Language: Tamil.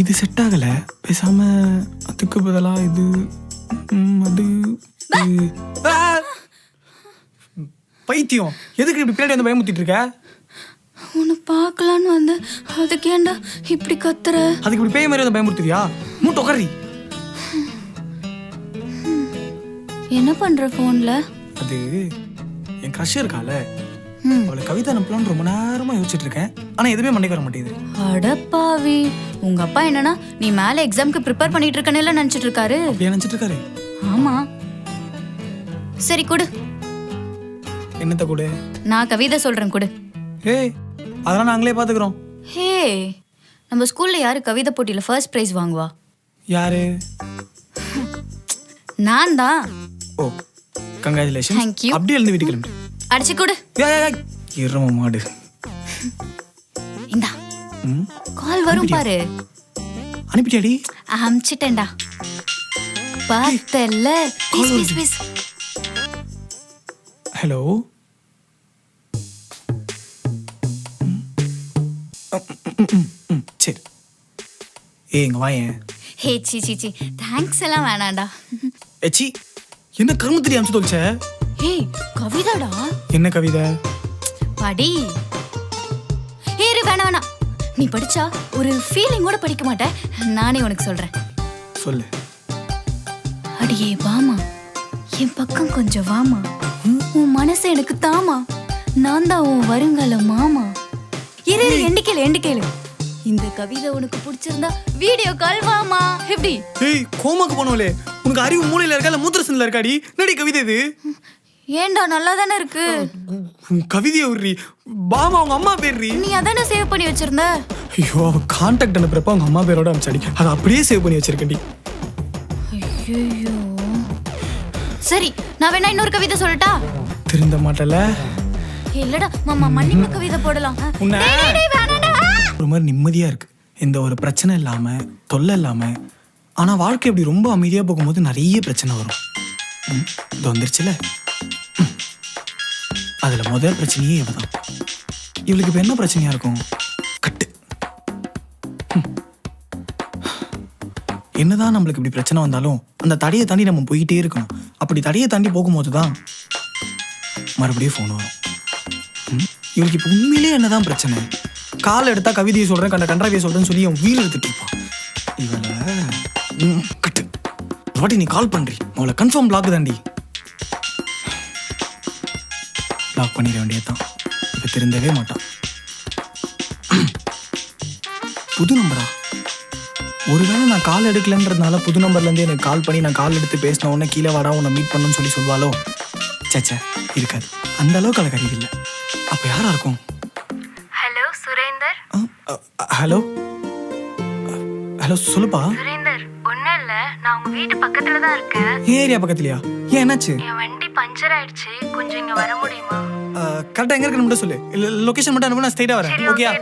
இது செட் ஆகல. பேசாம அதுக்கு பதிலா இது அது பைத்தியம். எதுக்கு இப்படி பின்னாடி வந்து பயமுத்திட்டு இருக்க? உன்னை பார்க்கலான்னு வந்து அதுக்கேண்டா இப்படி கத்துற? அதுக்கு இப்படி பேய் மாதிரி வந்து பயமுறுத்துறியா? மூட்டை உக்கறி. என்ன பண்ற போன்ல அது என் க்ரஷ் இருக்கால அவளை கவிதை அனுப்பலாம்னு ரொம்ப நேரமா யோசிச்சுட்டு இருக்கேன். ஆனா எதுவுமே மண்டைக்கு வர மாட்டேங்குது. அடப்பாவி. உங்க அப்பா என்னன்னா நீ மேல எக்ஸாம்க்கு ப்ரிப்பேர் பண்ணிட்டு இருக்கனேல நினைச்சிட்டு இருக்காரு. அப்படியே நினைச்சிட்டு இருக்காரு? ஆமா. சரி கொடு. என்னத்த கூட? நான் கவிதை சொல்றேன் கொடு. ஏய் அதெல்லாம் நாங்களே பாத்துக்கிறோம். ஹே நம்ம ஸ்கூல்ல யாரு கவிதை போட்டியில ஃபர்ஸ்ட் பிரைஸ் வாங்குவா? யாரு? நான் தான். ஓ கங்க்ராச்சுலேஷன் Thank you. அப்படியே எழுந்து வீட்டுக்கு கிளம்பு. அடிச்சு கொடு. ஏய், ஏய், ஏய். எரும மாடு. கால் வரும் பாரு. அனுப்பிட்டியாடி? அமிச்சிட்டேன்டா. பார்த்தல்ல. Piece piece piece. ஹலோ? சரி. ஏய் இங்க வாயேன் ஹே சி சி சி. தேங்க்ஸ் எல்லாம் வேணாம்டா. எச்சி என்ன கருமத்திரி அமிச்சு தொலைச்ச ஹே கவிதாடா. என்ன கவிதை? படி. ஏறு வேணாம் வேணாம். நீ படிச்சா ஒரு ஃபீலிங்கோட படிக்க மாட்ட. நானே உனக்கு சொல்றேன். சொல்லு. அடியே வாமா. என் பக்கம் கொஞ்சம் வாமா. உன் மனசு எனக்கு தாமா. நான் தான் உன் வருங்கால மாமா. இரு இரு, எண்டு கேளு எண்டு கேளு. இந்த கவிதை உனக்கு பிடிச்சிருந்தா வீடியோ கால் வாமா. எப்படி? ஏய் கோமாக்கு போனவளே. உனக்கு அறிவு மூலையில இருக்கா இல்ல மூத்திரசன்ல இருக்காடி. என்னடி கவிதை இது? ஏன்டா நல்லா தானே இருக்கு உன் கவிதையை விடுறி. பாமா அவங்க அம்மா பேர்றி நீ அதானே சேவ் பண்ணி வச்சிருந்த? ஐயோ அவ கான்டாக்ட் அனுப்புறப்ப அவங்க அம்மா பேரோட அனுப்பிச்சாடி அதை அப்படியே சேவ் பண்ணி வச்சிருக்கேன்டி. ஐயோ சரி நான் வேணா இன்னொரு கவிதை சொல்லட்டா? திருந்த மாட்டல. இல்லடா மாமா மன்னிப்பு கவிதை போடலாம். ஒரு மாதிரி நிம்மதியா இருக்கு. எந்த ஒரு பிரச்சனை இல்லாம தொல்லை இல்லாம. ஆனா வாழ்க்கை இப்படி ரொம்ப அமைதியா போகும்போது நிறைய பிரச்சனை வரும். இது வந்துருச்சுல. அதுல முதல் பிரச்சனையே இவதான். இவளுக்கு இப்ப என்ன பிரச்சனையா இருக்கும்? கட்டு. என்னதான் நம்மளுக்கு இப்படி பிரச்சனை வந்தாலும் அந்த தடையை தாண்டி நம்ம போயிட்டே இருக்கணும். அப்படி தடையை தாண்டி போகும்போது தான் மறுபடியும் ஃபோன் வரும். இவளுக்கு இப்போ உண்மையிலேயே என்னதான் பிரச்சனை? கால் எடுத்தா கவிதையை சொல்றேன் கண்ட கண்டாவியை சொல்றேன்னு சொல்லி அவன் வீல் எடுத்துட்டு இருப்பான் இவளை கட்டு. ஒரு வாட்டி நீ கால் பண்ணுறி அவளை கன்ஃபார்ம் பிளாக் தாண்டி. பிளாக் பண்ணிட வேண்டியதுதான். இப்ப திருந்தவே மாட்டான். புது நம்பரா ஒருவேளை நான் கால் எடுக்கலன்றதுனால புது நம்பர்ல இருந்து எனக்கு கால் பண்ணி நான் கால் எடுத்து பேசின உடனே கீழே வாடா உன்னை மீட் பண்ணணும்னு சொல்லி சொல்வாளோ? சேச்சே இருக்காது. அந்த அளவுக்கு அவளுக்கு அறிவு இல்லை. அப்ப யாரா இருக்கும்? ஹலோ சுரேந்தர். ஹலோ? ஹலோ சொல்லுப்பா. சுரேந்தர் ஒன்றும் இல்லை. நான் உங்கள் வீட்டு பக்கத்தில் தான் இருக்கேன். ஏரியா பக்கத்துலயா? ஏன் என்னாச்சு? என் வண்டி பஞ்சர் ஆயிடுச்சு. கொஞ்சம் இங்கே வர முடியுமா? கரெக்டாக எங்க இருக்குன்னு மட்டும் சொல்லு. லொகேஷன் மட்டும் அனுப்பு நான் ஸ்ட்ரைட்டாக வரேன் ஓகேயா